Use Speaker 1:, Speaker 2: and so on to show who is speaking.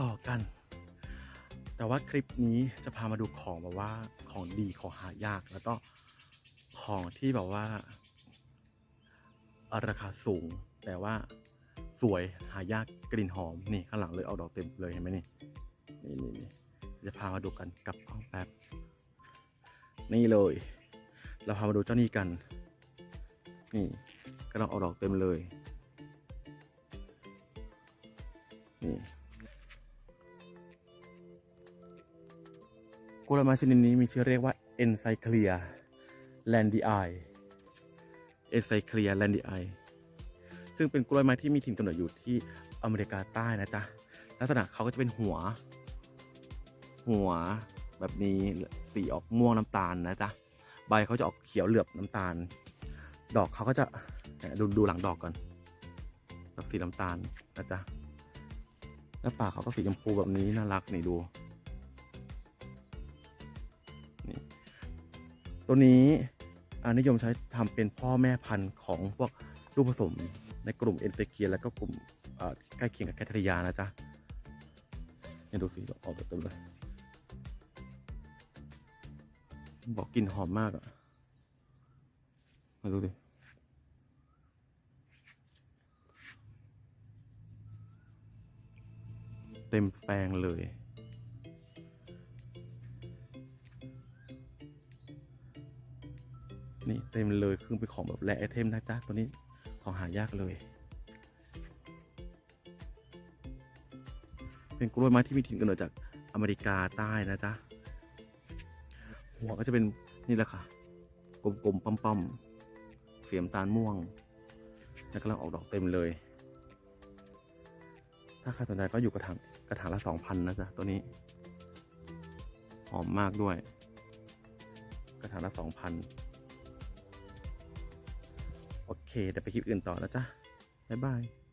Speaker 1: ต่อกัน แต่ว่าคลิปนี้จะพามาดูของแบบว่าของดีของหายากแล้วก็ของที่แบบว่า ราคาสูง แต่ว่าสวยหายากกลิ่นหอมนี่ข้างหลังเลยเอาดอกเต็มเลยเห็นไหมนี่นี่นี่นี่จะพามาดูกันกับกล้องแป๊บนี่เลย เราพามาดูเจ้านี่กัน นี่ก็ต้องเอาดอกเต็มเลยนี่ กุลไม้ชนิดนี้มีชื่อเรียกว่า Encyclia landii Encyclia landii ซึ่งเป็นกล้วยไม้ที่มีถิ่นกำเนิดอยู่ที่อเมริกาใต้นะจ๊ะ ลักษณะเขาก็จะเป็นหัว หัวแบบนี้สีออกม่วงน้ำตาลนะจ๊ะ ใบเขาจะออกเขียวเหลือบน้ำตาล ดอกเขาก็จะดูดูหลังดอกก่อนดอกสีน้ำตาลนะจ๊ะ แล้วปากเขาก็สีชมพูแบบนี้น่ารักนี่ดู ตัวนี้นิยมใช้ทำเป็นพ่อแม่พันธุ์ของพวกลูกผสมในกลุ่มเอนเซเกียแล้วก็กลุ่มใกล้เคียงกับแคทรียานะจ๊ะเนี่ยดูสีออกเต็มเลยบอกกลิ่นหอมมากอะ มาดูดิเต็มแปลงเลย นี่เต็มเลยคือเป็นของแบบแรไอเทมนะจ๊ะตัวนี้ของหายากเลย เป็นกล้วยไม้ที่มีถิ่นกำเนิดจากอเมริกาใต้นะจ๊ะหัวก็จะเป็นนี่แหละค่ะ กลมๆปั๊มๆเสียมตาลม่วง แล้วกำลังออกดอกเต็มเลย ถ้าใครสนใจก็อยู่กระถางกระถางละสองพันนะจ๊ะตัวนี้ หอมมากด้วย กระถางละสองพัน เคเดี๋ยวไปคลิปอื่นต่อแล้วจ้ะบ๊ายบาย